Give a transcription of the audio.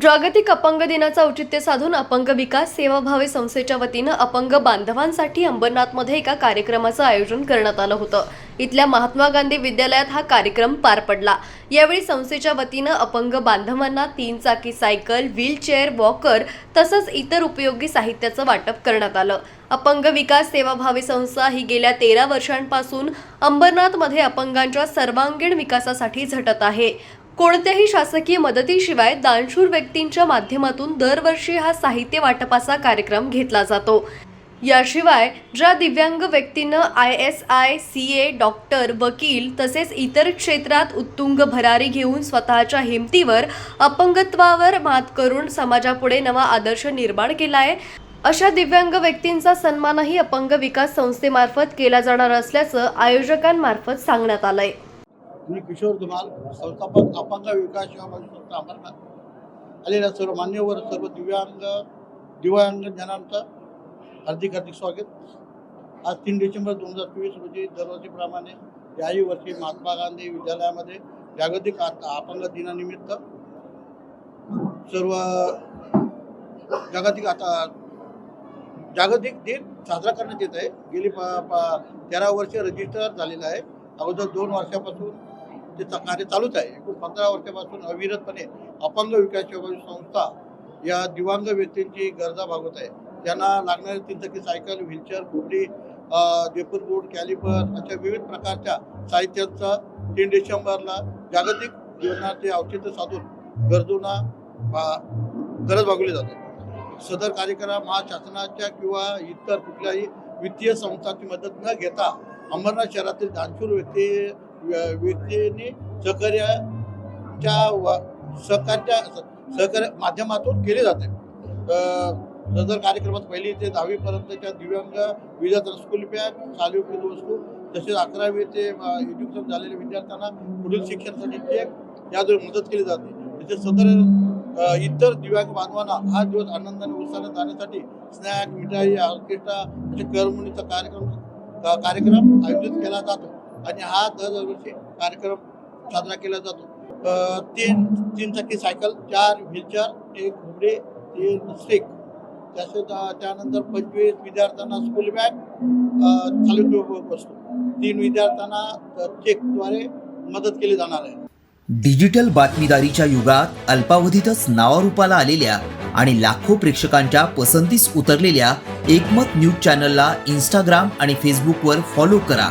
जागतिक अपंग दिनाचं औचित्य साधून अपंग विकास सेवाभावी संस्थेच्या वतीनं अपंग बांधवांसाठी अंबरनाथमध्ये एका कार्यक्रमाचं आयोजन करण्यात आलं होतं. इथल्या महात्मा गांधी विद्यालयात हा कार्यक्रम पार पडला. यावेळी संस्थेच्या वतीनं अपंग बांधवांना तीन चाकी सायकल व्हीलचेअर वॉकर तसंच इतर उपयोगी साहित्याचं वाटप करण्यात आलं. अपंग विकास सेवाभावी संस्था ही गेल्या तेरा वर्षांपासून अंबरनाथमध्ये अपंगांच्या सर्वांगीण विकासासाठी झटत आहे. कोणत्याही शासकीय मदतीशिवाय दानशूर व्यक्तींच्या माध्यमातून दरवर्षी हा साहित्य वाटपाचा कार्यक्रम घेतला जातो. याशिवाय ज्या दिव्यांग व्यक्तींना I S I C A doctor वकील तसेच इतर क्षेत्रात उत्तुंग भरारी घेऊन स्वतःच्या हिमतीवर अपंगत्वावर मात करून समाजापुढे नवा आदर्श निर्माण केला आहे अशा दिव्यांग व्यक्तींचा सन्मानही अपंग विकास संस्थेमार्फत केला जाणार असल्याचं आयोजकांमार्फत सांगण्यात आलं आहे मी किशोर धुमाल संस्थापक अपंग विकास सेवा संस्था अंबरनाथ आलेल्या सर्व मान्यवर सर्व दिव्यांग दिव्यांग जनांचं हार्दिक हार्दिक स्वागत. आज तीन डिसेंबर दोन हजार चोवीस रोजी दरवर्षीप्रमाणे याही वर्षी महात्मा गांधी विद्यालयामध्ये जागतिक अपंग दिनानिमित्त सर्व जागतिक आता जागतिक दिन साजरा करण्यात येत आहे. गेली प प- तेरा वर्ष रजिस्टर झालेलं आहे. अगोदर दोन वर्षापासून ते कार्य चालूच आहे. एकूण पंधरा वर्षापासून अविरतपणे अपंग विकास सेवा संस्था या दिव्यांग व्यक्तींची गरजा भागवत आहे. त्यांना लागणारी तीनचाकी सायकल व्हीलचेअर घोडी जयपूर बोर्ड कॅलिपर अशा विविध प्रकारच्या साहित्याचं तीन डिसेंबरला जागतिक जीवनाचे औचित्य साधून गरजूंना गरज भागवली जाते. सदर कार्यक्रम हा शासनाच्या किंवा इतर कुठल्याही वित्तीय संस्थांची मदत न घेता अंबरनाथ शहरातील दानशूर व्यक्ती व्यक्तींनी सहकार्याच्या व सहकार्य माध्यमातून केले जाते. सदर कार्यक्रमात पहिली ते दहावीपर्यंतच्या दिव्यांग विद्यार्थ्यांना स्कूल बॅग चालू उपयोगी वस्तू तसेच अकरावी ते एज्युकेशन झालेल्या विद्यार्थ्यांना पुढील शिक्षणासाठी चेक याद्वारे मदत केली जाते. तसेच सदर इतर दिव्यांग बांधवांना हा दिवस आनंदाने उत्साहाने जाण्यासाठी स्नॅक मिठाई ऑर्केस्ट्रा असे करमणीचा कार्यक्रम कार्यक्रम आयोजित केला जातो. आणि हा दरवर्षी कार्यक्रम साजरा केला जातो. तीन तीन चाकी सायकल चार व्हीलचेअर एक घोडे तीन स्टिक. तसेच त्यानंतर पंचवीस विद्यार्थ्यांना स्कूल बॅग चालू बसतो. तीन विद्यार्थ्यांना चेकद्वारे मदत केली जाणार आहे. डिजिटल बातमीदारीच्या युगात अल्पावधीतच नावारूपाला आलेल्या आणि लाखो प्रेक्षकांच्या पसंतीस उतरलेल्या एकमत न्यूज चॅनलला इंस्टाग्राम आणि फेसबुकवर फॉलो करा.